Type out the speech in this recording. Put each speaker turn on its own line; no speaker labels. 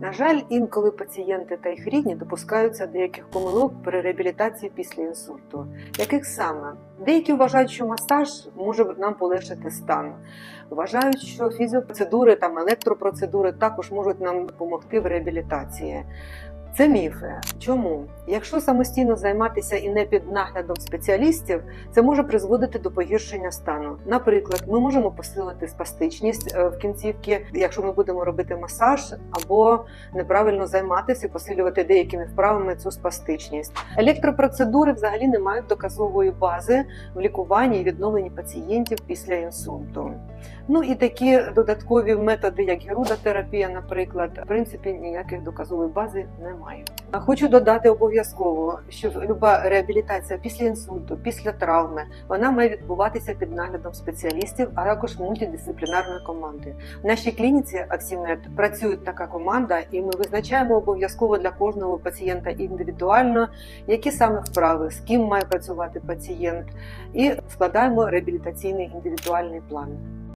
На жаль, інколи пацієнти та їх рідні допускаються деяких помилок при реабілітації після інсульту. Яких саме? Деякі вважають, що масаж може нам полегшити стан. Вважають, що фізіопроцедури там електропроцедури також можуть нам допомогти в реабілітації. Це міфи. Чому? Якщо самостійно займатися і не під наглядом спеціалістів, це може призводити до погіршення стану. Наприклад, ми можемо посилити спастичність е, в кінцівці, якщо ми будемо робити масаж, або неправильно займатися посилювати деякими вправами цю спастичність. Електропроцедури взагалі не мають доказової бази в лікуванні і відновленні пацієнтів після інсульту. Ну і такі додаткові методи, як герудотерапія, наприклад, в принципі ніяких доказової бази немає. Хочу додати обов'язково, що люба реабілітація після інсульту, після травми, вона має відбуватися під наглядом спеціалістів, а також мультидисциплінарної команди. В нашій клініці Аксімет працює така команда, і ми визначаємо обов'язково для кожного пацієнта індивідуально, які саме вправи, з ким має працювати пацієнт, і складаємо реабілітаційний індивідуальний план.